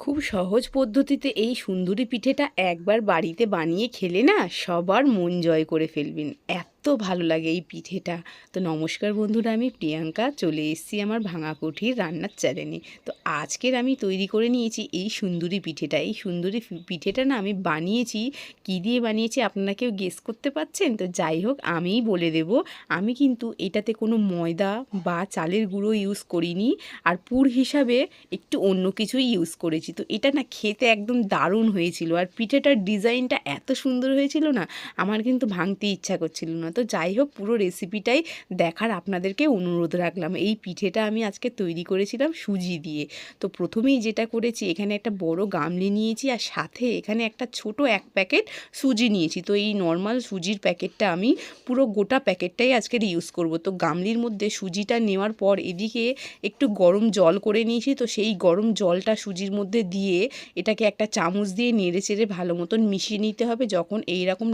খুব সহজ পদ্ধতিতে এই সুন্দরী পিঠেটা একবার বাড়িতে বানিয়ে খেলে না সবার মন জয় করে ফেলবেন। এত ভালো লাগে এই পিঠেটা। তো নমস্কার বন্ধুরা, আমি প্রিয়াঙ্কা, চলে এসেছি আমার ভাঙা কুঠির রান্নার চ্যানেলে তো আজকের আমি তৈরি করে নিয়েছি এই সুন্দরী পিঠেটা। এই সুন্দরী পিঠেটা না আমি বানিয়েছি, কী দিয়ে বানিয়েছি আপনারা কেউ গেস করতে পারছেন? তো যাই হোক, আমিই বলে দেব। আমি কিন্তু এটাতে কোনো ময়দা বা চালের গুঁড়ো ইউজ করিনি। আর পুর হিসাবে একটু অন্য কিছুই ইউজ করেছি। তো এটা না খেতে একদম দারুণ হয়েছিল। আর পিঠেটার ডিজাইনটা এত সুন্দর হয়েছিল না, আমার কিন্তু ভাঙতে ইচ্ছা করছিল না। তো যাই হোক, পুরো রেসিপিটাই দেখার আপনাদেরকে অনুরোধ রাখলাম। এই পিঠেটা আমি আজকে তৈরি করেছিলাম সুজি দিয়ে। তো প্রথমেই যেটা করেছি, এখানে একটা বড় গামলি নিয়েছি আর সাথে এখানে একটা ছোট এক প্যাকেট সুজি নিয়েছি। তো এই নর্মাল সুজির প্যাকেটটা আমি পুরো গোটা প্যাকেটটাই আজকের ইউজ করব। তো গামলির মধ্যে সুজিটা নেওয়ার পর এদিকে একটু গরম জল করে নিয়েছি। তো সেই গরম জলটা সুজির মধ্যে দিয়ে এটাকে একটা চামচ দিয়ে নেড়ে চেড়ে ভালো মতন মিশিয়ে নিতে হবে। যখন এই রকম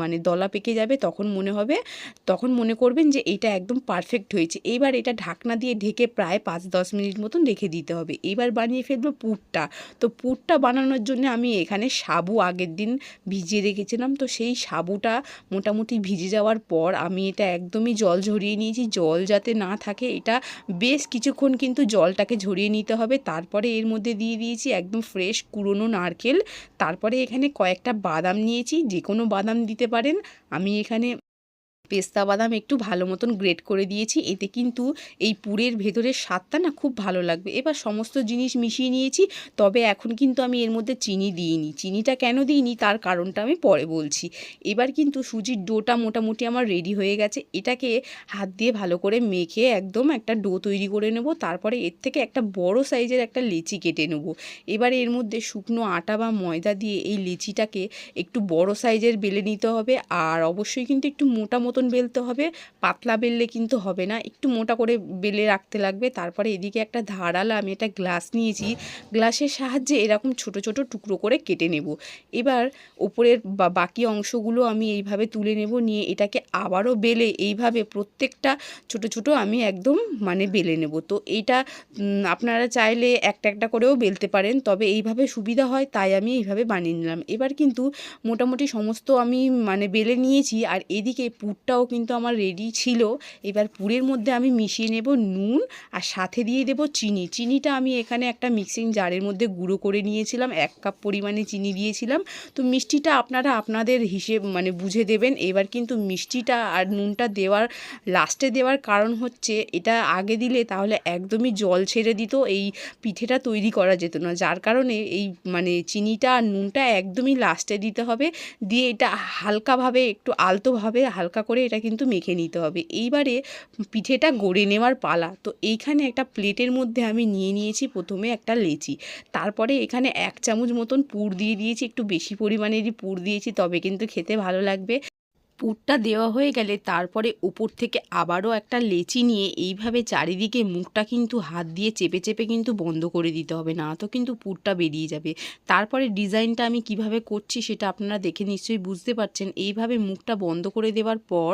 মানে দলা পেকে যাবে, তখন মনে হবে তখন মনে করবেন যে এটা একদম পারফেক্ট হয়েছে। এবার এটা ঢাকনা দিয়ে ঢেকে প্রায় পাঁচ দশ মিনিট মতন রেখে দিতে হবে। এবার বানিয়ে ফেলব পুরটা। তো পুরটা বানানোর জন্য আমি এখানে সাবু আগের দিন ভিজিয়ে রেখেছিলাম। তো সেই সাবুটা মোটামুটি ভিজে যাওয়ার পর আমি এটা একদমই জল ঝরিয়ে নিয়েছি। জল যাতে না থাকে, এটা বেশ কিছুক্ষণ কিন্তু জলটাকে ঝরিয়ে নিতে হবে। তারপরে এর মধ্যে দিয়ে দিয়েছি একদম ফ্রেশ কুড়োনো নারকেল। তারপরে এখানে কয়েকটা বাদাম নিয়েছি। যে কোনো বাদাম দিতে পারেন। আমি এখানে পেস্তা বাদাম একটু ভালো মতন গ্রেট করে দিয়েছি। এতে কিন্তু এই পুরের ভেতরের স্বাদটা না খুব ভালো লাগবে। এবার সমস্ত জিনিস মিশিয়ে নিয়েছি, তবে এখন কিন্তু আমি এর মধ্যে চিনি দিইনি। চিনিটা কেন দিইনি তার কারণটা আমি পরে বলছি। এবার কিন্তু সুজির ডোটা মোটামুটি আমার রেডি হয়ে গেছে। এটাকে হাত দিয়ে ভালো করে মেখে একদম একটা ডো তৈরি করে নেব। তারপরে এর থেকে একটা বড় সাইজের একটা লেচি কেটে নেব। এবার এর মধ্যে শুকনো আটা বা ময়দা দিয়ে এই লেচিটাকে একটু বড় সাইজের বেলে নিতে হবে। আর অবশ্যই কিন্তু একটু মোটা মতন বেলতে হবে, পাতলা বেললে কিন্তু হবে না। একটু মোটা করে বেলে রাখতে লাগবে। তারপরে এদিকে একটা ধারালা আমি একটা গ্লাস নিয়েছি। গ্লাসের সাহায্যে এরকম ছোট ছোট টুকরো করে কেটে নেব। এবার ওপরের বাকি অংশগুলো আমি এইভাবে তুলে নেব, নিয়ে এটাকে আবারও বেলে এইভাবে প্রত্যেকটা ছোট ছোট আমি একদম মানে বেলে নেব। তো এইটা আপনারা চাইলে একটা একটা করেও বেলতে পারেন, তবে এইভাবে সুবিধা হয়, তাই আমি এইভাবে বানিয়ে নিলাম। এবার কিন্তু মোটামুটি সমস্ত আমি মানে বেলে নিয়েছি, আর এদিকে পুরটাও কিন্তু আমার রেডি ছিল। এবার পুরের মধ্যে আমি মিশিয়ে নেব নুন আর সাথে দিয়ে দেব চিনি। চিনিটা আমি এখানে একটা মিক্সিং জারের মধ্যে গুঁড়ো করে নিয়েছিলাম, এক কাপ পরিমাণে চিনি দিয়েছিলাম। তো মিষ্টিটা আপনারা আপনাদের হিসেব মানে বুঝে দেবেন। এবার কিন্তু মিষ্টিটা আর নুনটা দেওয়ার লাস্টে দেওয়ার কারণ হচ্ছে এটা আগে দিলে তাহলে একদমই জল ছেড়ে দিত, এই পিঠেটা তৈরি করা যেত না। যার কারণে এই মানে চিনিটা আর নুনটা একদমই লাস্টে দিতে হবে। দিয়ে এটা হালকাভাবে একটু আলতোভাবে হালকা করে এটা কিন্তু মেখে নিতে হবে। এইবারে পিঠেটা গড়ে নেওয়ার পালা। তো এইখানে একটা প্লেটের মধ্যে আমি নিয়ে নিয়েছি প্রথমে একটা লেচি। তারপরে এখানে এক চামচ মতন পুর দিয়ে দিয়েছি। একটু বেশি পরিমাণেরই পুর দিয়েছি, তবে কিন্তু খেতে ভালো লাগবে। পুরটা দেওয়া হয়ে গেলে তারপরে উপর থেকে আবারও একটা লেচি নিয়ে এইভাবে চারিদিকে মুখটা কিন্তু হাত দিয়ে চেপে চেপে কিন্তু বন্ধ করে দিতে হবে। না তো কিন্তু পুরটা বেরিয়ে যাবে। তারপরে ডিজাইনটা আমি কীভাবে করছি সেটা আপনারা দেখে নিশ্চয়ই বুঝতে পারছেন। এইভাবে মুখটা বন্ধ করে দেওয়ার পর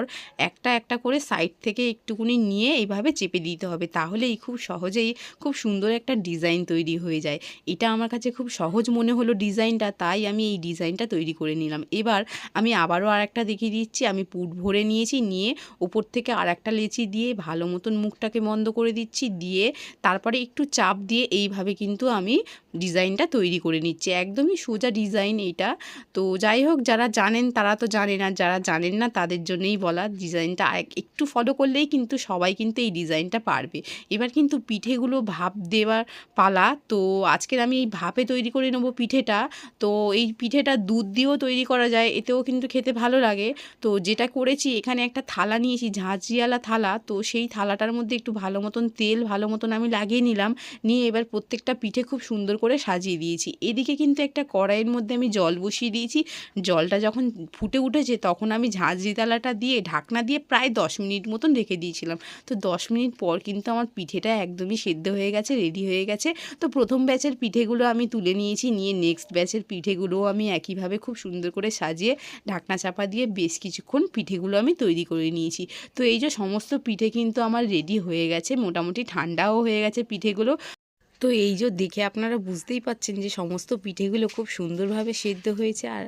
একটা একটা করে সাইড থেকে একটুকুনি নিয়ে এইভাবে চেপে দিতে হবে। তাহলেই খুব সহজেই খুব সুন্দর একটা ডিজাইন তৈরি হয়ে যায়। এটা আমার কাছে খুব সহজ মনে হলো ডিজাইনটা, তাই আমি এই ডিজাইনটা তৈরি করে নিলাম। এবার আমি আবারও আর একটা দেখিয়ে দিচ্ছি। আমি পুট ভরে নিয়েছি, নিয়ে ওপর থেকে আর একটা লেচি দিয়ে ভালো মতন মুখটাকে বন্ধ করে দিচ্ছি, দিয়ে তারপরে একটু চাপ দিয়ে এইভাবে কিন্তু আমি ডিজাইনটা তৈরি করে নিচ্ছি। একদমই সোজা ডিজাইন এইটা। তো যাই হোক, যারা জানেন তারা তো জানেন আর যারা জানেন না তাদের জন্যই বলা, ডিজাইনটা এক- একটু ফলো করলেই কিন্তু সবাই কিন্তু এই ডিজাইনটা পারবে। এবার কিন্তু পিঠেগুলো ভাপ দেওয়ার পালা, তো আজকের আমি এই ভাপে তৈরি করে নেব পিঠেটা। তো এই পিঠেটা দুধ দিয়েও তৈরি করা যায়, এতেও কিন্তু খেতে ভালো লাগে। তো যেটা করেছি, এখানে একটা থালা নিয়েছি ঝাঁঝরিয়ালা থালা। তো সেই থালাটার মধ্যে একটু ভালো মতন তেল, ভালো মতন আমি লাগিয়ে নিলাম। নিয়ে এবার প্রত্যেকটা পিঠে খুব সুন্দর করে সাজিয়ে দিয়েছি। এদিকে কিন্তু একটা কড়াইয়ের মধ্যে আমি জল বসিয়ে দিয়েছি। জলটা যখন ফুটে উঠেছে, তখন আমি ঝাঁঝরি থালাটা দিয়ে, ঢাকনা দিয়ে প্রায় দশ মিনিট মতন রেখে দিয়েছিলাম। তো দশ মিনিট পর কিন্তু আমার পিঠেটা একদমই সেদ্ধ হয়ে গেছে, রেডি হয়ে গেছে। তো প্রথম ব্যাচের পিঠেগুলো আমি তুলে নিয়েছি। নিয়ে নেক্সট ব্যাচের পিঠেগুলোও আমি একইভাবে খুব সুন্দর করে সাজিয়ে, ঢাকনা চাপা দিয়ে বেশ কিছুক্ষণ পিঠেগুলো আমি তৈরি করে নিয়েছি। তো এই যে সমস্ত পিঠে কিন্তু আমার রেডি হয়ে গেছে, মোটামুটি ঠান্ডাও হয়ে গেছে পিঠেগুলো। তো এই যে দেখে আপনারা বুঝতেই পাচ্ছেন যে সমস্ত পিঠেগুলো খুব সুন্দরভাবে সেদ্ধ হয়েছে। আর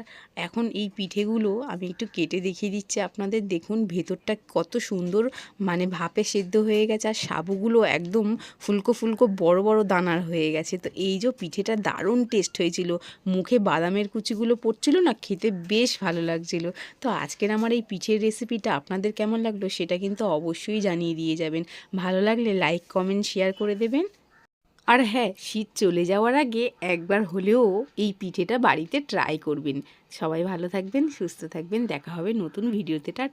এখন এই পিঠেগুলো আমি একটু কেটে দেখিয়ে দিচ্ছি আপনাদের। দেখুন ভেতরটা কত সুন্দর মানে ভাপে সেদ্ধ হয়ে গেছে আর সাবুগুলো একদম ফুলকো ফুলকো বড় বড় দানার হয়ে গেছে। তো এই যে পিঠেটা দারুণ টেস্ট হয়েছিল। মুখে বাদামের কুচিগুলো পড়ছিল না, খেতে বেশ ভালো লাগছিল। তো আজকের আমার এই পিঠের রেসিপিটা আপনাদের কেমন লাগল সেটা কিন্তু অবশ্যই জানিয়ে দিয়ে যাবেন। ভালো লাগলে লাইক, কমেন্ট, শেয়ার করে দেবেন। আর হ্যাঁ শীত চলে যাওয়ার আগে একবার হলেও এই পিঠেটা বাড়িতে ট্রাই করবেন। সবাই ভালো থাকবেন, সুস্থ থাকবেন, দেখা হবে নতুন ভিডিওতে টাটা।